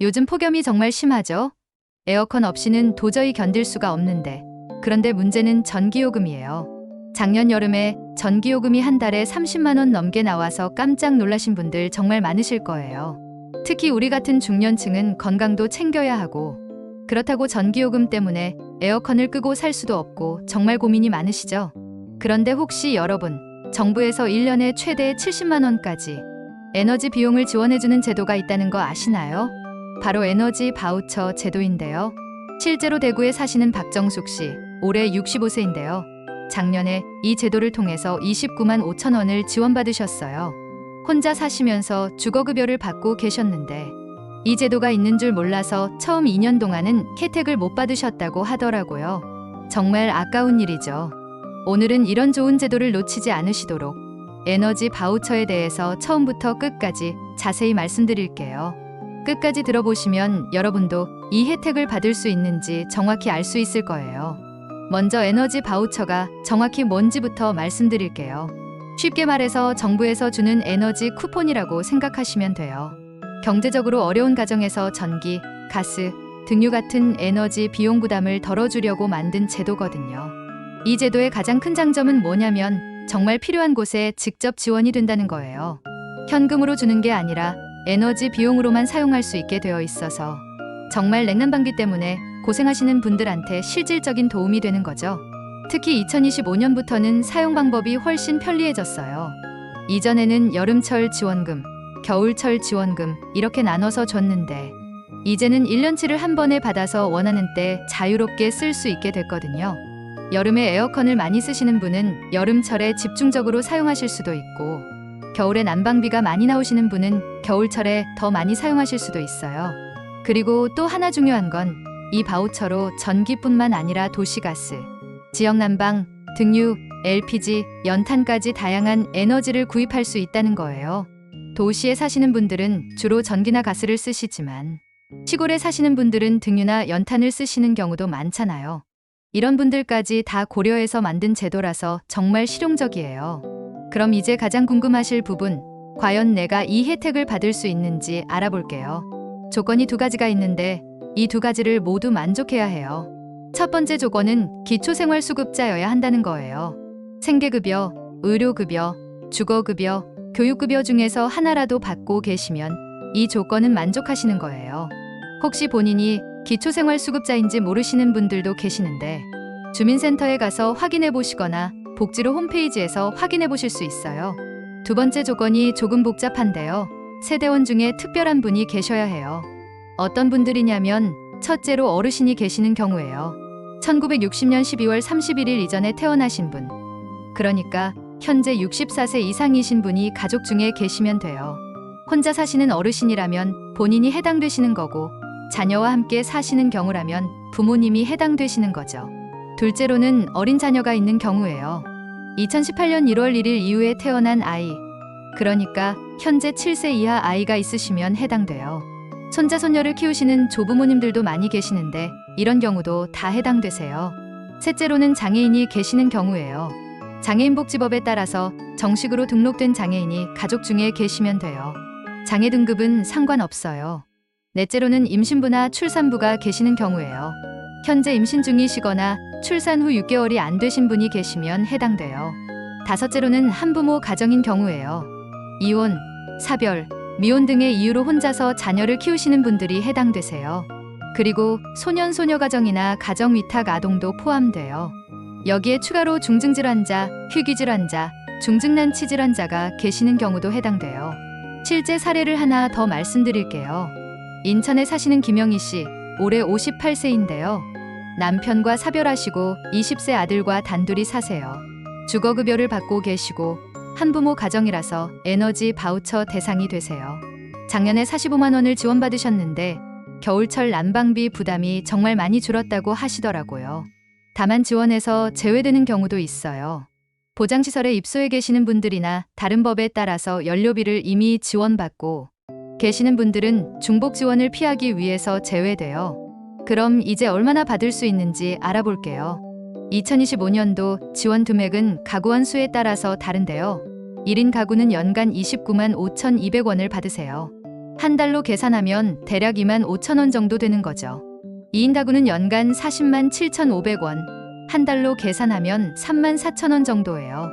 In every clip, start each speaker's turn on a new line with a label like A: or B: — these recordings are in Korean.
A: 요즘 폭염이 정말 심하죠? 에어컨 없이는 도저히 견딜 수가 없는데. 그런데 문제는 전기요금이에요. 작년 여름에 전기요금이 한 달에 30만 원 넘게 나와서 깜짝 놀라신 분들 정말 많으실 거예요. 특히 우리 같은 중년층은 건강도 챙겨야 하고 그렇다고 전기요금 때문에 에어컨을 끄고 살 수도 없고 정말 고민이 많으시죠? 그런데 혹시 여러분 정부에서 1년에 최대 70만 원까지 에너지 비용을 지원해주는 제도가 있다는 거 아시나요? 바로 에너지 바우처 제도인데요. 실제로 대구에 사시는 박정숙 씨, 올해 65세인데요. 작년에 이 제도를 통해서 29만 5천 원을 지원받으셨어요. 혼자 사시면서 주거급여를 받고 계셨는데 이 제도가 있는 줄 몰라서 처음 2년 동안은 혜택을 못 받으셨다고 하더라고요. 정말 아까운 일이죠. 오늘은 이런 좋은 제도를 놓치지 않으시도록 에너지 바우처에 대해서 처음부터 끝까지 자세히 말씀드릴게요. 끝까지 들어보시면 여러분도 이 혜택을 받을 수 있는지 정확히 알 수 있을 거예요. 먼저 에너지 바우처가 정확히 뭔지부터 말씀드릴게요. 쉽게 말해서 정부에서 주는 에너지 쿠폰이라고 생각하시면 돼요. 경제적으로 어려운 가정에서 전기, 가스, 등유 같은 에너지 비용 부담을 덜어주려고 만든 제도거든요. 이 제도의 가장 큰 장점은 뭐냐면 정말 필요한 곳에 직접 지원이 된다는 거예요. 현금으로 주는 게 아니라 에너지 비용으로만 사용할 수 있게 되어 있어서 정말 냉난방비 때문에 고생하시는 분들한테 실질적인 도움이 되는 거죠. 특히 2025년부터는 사용 방법이 훨씬 편리해졌어요. 이전에는 여름철 지원금, 겨울철 지원금 이렇게 나눠서 줬는데 이제는 1년치를 한 번에 받아서 원하는 때 자유롭게 쓸 수 있게 됐거든요. 여름에 에어컨을 많이 쓰시는 분은 여름철에 집중적으로 사용하실 수도 있고 겨울에 난방비가 많이 나오시는 분은 겨울철에 더 많이 사용하실 수도 있어요. 그리고 또 하나 중요한 건 이 바우처로 전기뿐만 아니라 도시가스, 지역 난방, 등유, LPG, 연탄까지 다양한 에너지를 구입할 수 있다는 거예요. 도시에 사시는 분들은 주로 전기나 가스를 쓰시지만 시골에 사시는 분들은 등유나 연탄을 쓰시는 경우도 많잖아요. 이런 분들까지 다 고려해서 만든 제도라서 정말 실용적이에요. 그럼 이제 가장 궁금하실 부분, 과연 내가 이 혜택을 받을 수 있는지 알아볼게요. 조건이 두 가지가 있는데 이 두 가지를 모두 만족해야 해요. 첫 번째 조건은 기초생활수급자여야 한다는 거예요. 생계급여, 의료급여, 주거급여, 교육급여 중에서 하나라도 받고 계시면 이 조건은 만족하시는 거예요. 혹시 본인이 기초생활수급자인지 모르시는 분들도 계시는데 주민센터에 가서 확인해 보시거나 복지로 홈페이지에서 확인해 보실 수 있어요. 두 번째 조건이 조금 복잡한데요. 세대원 중에 특별한 분이 계셔야 해요. 어떤 분들이냐면 첫째로 어르신이 계시는 경우예요. 1960년 12월 31일 이전에 태어나신 분. 그러니까 현재 64세 이상이신 분이 가족 중에 계시면 돼요. 혼자 사시는 어르신이라면 본인이 해당되시는 거고 자녀와 함께 사시는 경우라면 부모님이 해당되시는 거죠. 둘째로는 어린 자녀가 있는 경우예요. 2018년 1월 1일 이후에 태어난 아이. 그러니까 현재 7세 이하 아이가 있으시면 해당돼요. 손자 손녀를 키우시는 조부모님들도 많이 계시는데 이런 경우도 다 해당되세요. 셋째로는 장애인이 계시는 경우예요. 장애인복지법에 따라서 정식으로 등록된 장애인이 가족 중에 계시면 돼요. 장애 등급은 상관없어요. 넷째로는 임신부나 출산부가 계시는 경우예요. 현재 임신 중이시거나 출산 후 6개월이 안 되신 분이 계시면 해당돼요. 다섯째로는 한부모 가정인 경우예요. 이혼, 사별, 미혼 등의 이유로 혼자서 자녀를 키우시는 분들이 해당되세요. 그리고 소년 소녀 가정이나 가정 위탁 아동도 포함돼요. 여기에 추가로 중증질환자, 희귀질환자, 중증난치 질환자가 계시는 경우도 해당돼요. 실제 사례를 하나 더 말씀드릴게요. 인천에 사시는 김영희 씨, 올해 58세인데요. 남편과 사별하시고 20세 아들과 단둘이 사세요. 주거급여를 받고 계시고 한부모 가정이라서 에너지 바우처 대상이 되세요. 작년에 45만 원을 지원받으셨는데 겨울철 난방비 부담이 정말 많이 줄었다고 하시더라고요. 다만 지원에서 제외되는 경우도 있어요. 보장시설에 입소해 계시는 분들이나 다른 법에 따라서 연료비를 이미 지원받고 계시는 분들은 중복 지원을 피하기 위해서 제외돼요. 그럼 이제 얼마나 받을 수 있는지 알아볼게요. 2025년도 지원 금액은 가구원 수에 따라서 다른데요. 1인 가구는 연간 29만 5,200원을 받으세요. 한 달로 계산하면 대략 2만 5천 원 정도 되는 거죠. 2인 가구는 연간 40만 7,500원, 한 달로 계산하면 3만 4천 원 정도예요.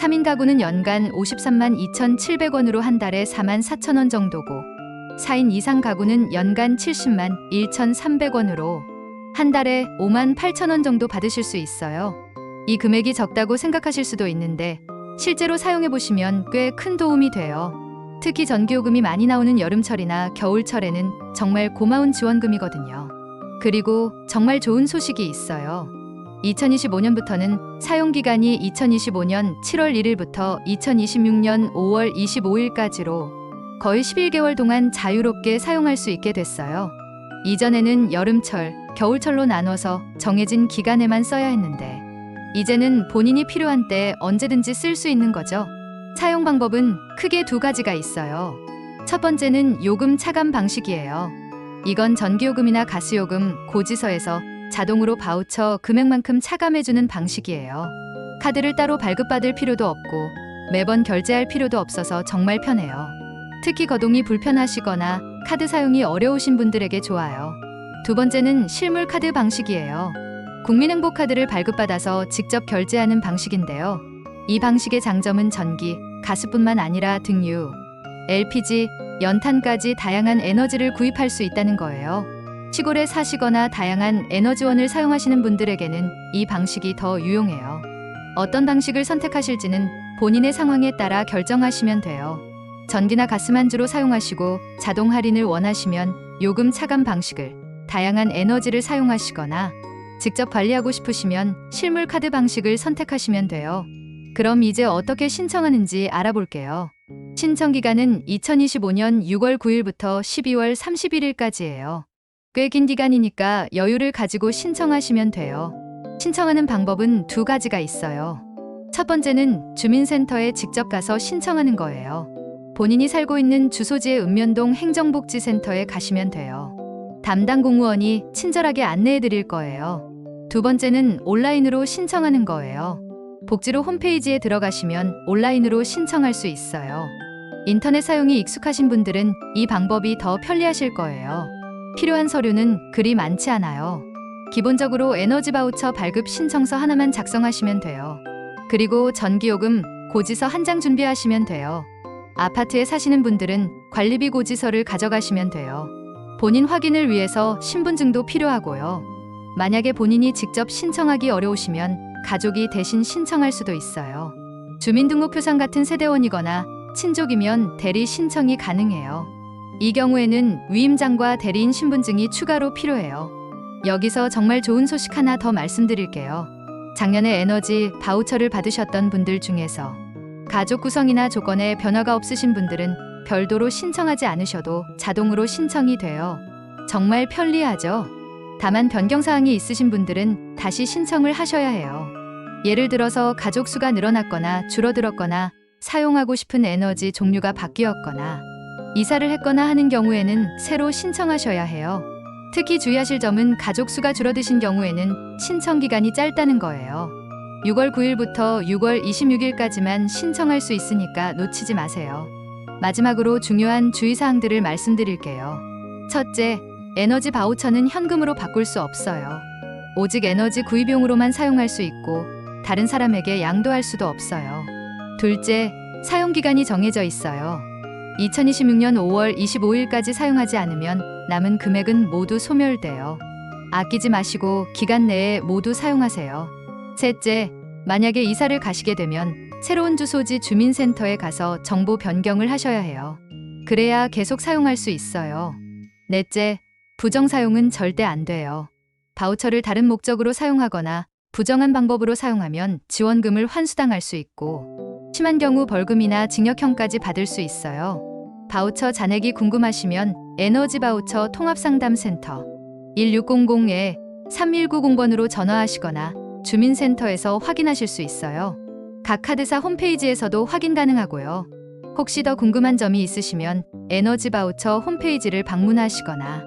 A: 3인 가구는 연간 53만 2,700원으로 한 달에 4만 4천 원 정도고, 4인 이상 가구는 연간 70만 1,300원으로 한 달에 5만 8천 원 정도 받으실 수 있어요. 이 금액이 적다고 생각하실 수도 있는데 실제로 사용해 보시면 꽤 큰 도움이 돼요. 특히 전기요금이 많이 나오는 여름철이나 겨울철에는 정말 고마운 지원금이거든요. 그리고 정말 좋은 소식이 있어요. 2025년부터는 사용 기간이 2025년 7월 1일부터 2026년 5월 25일까지로 거의 11개월 동안 자유롭게 사용할 수 있게 됐어요. 이전에는 여름철, 겨울철로 나눠서 정해진 기간에만 써야 했는데 이제는 본인이 필요한 때 언제든지 쓸 수 있는 거죠. 사용 방법은 크게 두 가지가 있어요. 첫 번째는 요금 차감 방식이에요. 이건 전기요금이나 가스요금, 고지서에서 자동으로 바우처 금액만큼 차감해주는 방식이에요. 카드를 따로 발급받을 필요도 없고 매번 결제할 필요도 없어서 정말 편해요. 특히 거동이 불편하시거나 카드 사용이 어려우신 분들에게 좋아요. 두 번째는 실물 카드 방식이에요. 국민행복 카드를 발급받아서 직접 결제하는 방식인데요. 이 방식의 장점은 전기, 가스뿐만 아니라 등유, LPG, 연탄까지 다양한 에너지를 구입할 수 있다는 거예요. 시골에 사시거나 다양한 에너지원을 사용하시는 분들에게는 이 방식이 더 유용해요. 어떤 방식을 선택하실지는 본인의 상황에 따라 결정하시면 돼요. 전기나 가스만 주로 사용하시고 자동 할인을 원하시면 요금 차감 방식을, 다양한 에너지를 사용하시거나 직접 관리하고 싶으시면 실물 카드 방식을 선택하시면 돼요. 그럼 이제 어떻게 신청하는지 알아볼게요. 신청 기간은 2025년 6월 9일부터 12월 31일까지예요. 꽤 긴 기간이니까 여유를 가지고 신청하시면 돼요. 신청하는 방법은 두 가지가 있어요. 첫 번째는 주민센터에 직접 가서 신청하는 거예요. 본인이 살고 있는 주소지의 읍면동 행정복지센터에 가시면 돼요. 담당 공무원이 친절하게 안내해 드릴 거예요. 두 번째는 온라인으로 신청하는 거예요. 복지로 홈페이지에 들어가시면 온라인으로 신청할 수 있어요. 인터넷 사용이 익숙하신 분들은 이 방법이 더 편리하실 거예요. 필요한 서류는 그리 많지 않아요. 기본적으로 에너지 바우처 발급 신청서 하나만 작성하시면 돼요. 그리고 전기요금 고지서 한 장 준비하시면 돼요. 아파트에 사시는 분들은 관리비 고지서를 가져가시면 돼요. 본인 확인을 위해서 신분증도 필요하고요. 만약에 본인이 직접 신청하기 어려우시면 가족이 대신 신청할 수도 있어요. 주민등록표상 같은 세대원이거나 친족이면 대리 신청이 가능해요. 이 경우에는 위임장과 대리인 신분증이 추가로 필요해요. 여기서 정말 좋은 소식 하나 더 말씀드릴게요. 작년에 에너지 바우처를 받으셨던 분들 중에서 가족 구성이나 조건에 변화가 없으신 분들은 별도로 신청하지 않으셔도 자동으로 신청이 돼요. 정말 편리하죠? 다만 변경사항이 있으신 분들은 다시 신청을 하셔야 해요. 예를 들어서 가족 수가 늘어났거나 줄어들었거나 사용하고 싶은 에너지 종류가 바뀌었거나 이사를 했거나 하는 경우에는 새로 신청하셔야 해요. 특히 주의하실 점은 가족 수가 줄어드신 경우에는 신청 기간이 짧다는 거예요. 6월 9일부터 6월 26일까지만 신청할 수 있으니까 놓치지 마세요. 마지막으로 중요한 주의사항들을 말씀드릴게요. 첫째, 에너지 바우처는 현금으로 바꿀 수 없어요. 오직 에너지 구입용으로만 사용할 수 있고 다른 사람에게 양도할 수도 없어요. 둘째, 사용 기간이 정해져 있어요. 2026년 5월 25일까지 사용하지 않으면 남은 금액은 모두 소멸돼요. 아끼지 마시고 기간 내에 모두 사용하세요. 셋째, 만약에 이사를 가시게 되면 새로운 주소지 주민센터에 가서 정보 변경을 하셔야 해요. 그래야 계속 사용할 수 있어요. 넷째, 부정 사용은 절대 안 돼요. 바우처를 다른 목적으로 사용하거나 부정한 방법으로 사용하면 지원금을 환수당할 수 있고 심한 경우 벌금이나 징역형까지 받을 수 있어요. 바우처 잔액이 궁금하시면 에너지 바우처 통합상담센터 1600에 3190번으로 전화하시거나 주민센터에서 확인하실 수 있어요. 각 카드사 홈페이지에서도 확인 가능하고요. 혹시 더 궁금한 점이 있으시면 에너지 바우처 홈페이지를 방문하시거나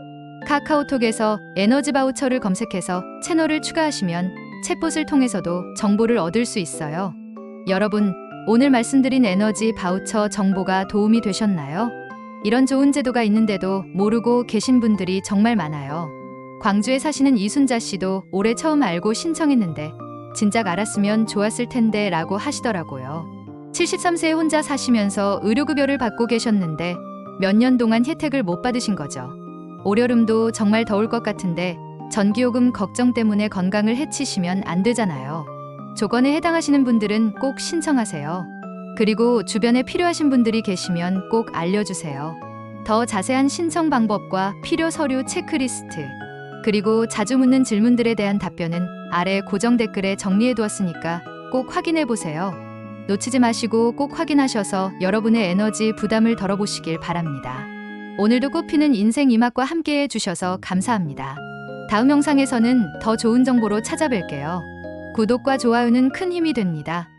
A: 카카오톡에서 에너지 바우처를 검색해서 채널을 추가하시면 챗봇을 통해서도 정보를 얻을 수 있어요. 여러분, 오늘 말씀드린 에너지 바우처 정보가 도움이 되셨나요? 이런 좋은 제도가 있는데도 모르고 계신 분들이 정말 많아요. 광주에 사시는 이순자 씨도 올해 처음 알고 신청했는데 진작 알았으면 좋았을 텐데 라고 하시더라고요. 73세에 혼자 사시면서 의료급여를 받고 계셨는데 몇 년 동안 혜택을 못 받으신 거죠. 올여름도 정말 더울 것 같은데 전기요금 걱정 때문에 건강을 해치시면 안 되잖아요. 조건에 해당하시는 분들은 꼭 신청하세요. 그리고 주변에 필요하신 분들이 계시면 꼭 알려주세요. 더 자세한 신청 방법과 필요 서류 체크리스트, 그리고 자주 묻는 질문들에 대한 답변은 아래 고정 댓글에 정리해 두었으니까 꼭 확인해 보세요. 놓치지 마시고 꼭 확인하셔서 여러분의 에너지 부담을 덜어보시길 바랍니다. 오늘도 꽃피는 인생 이막과 함께 해주셔서 감사합니다. 다음 영상에서는 더 좋은 정보로 찾아뵐게요. 구독과 좋아요는 큰 힘이 됩니다.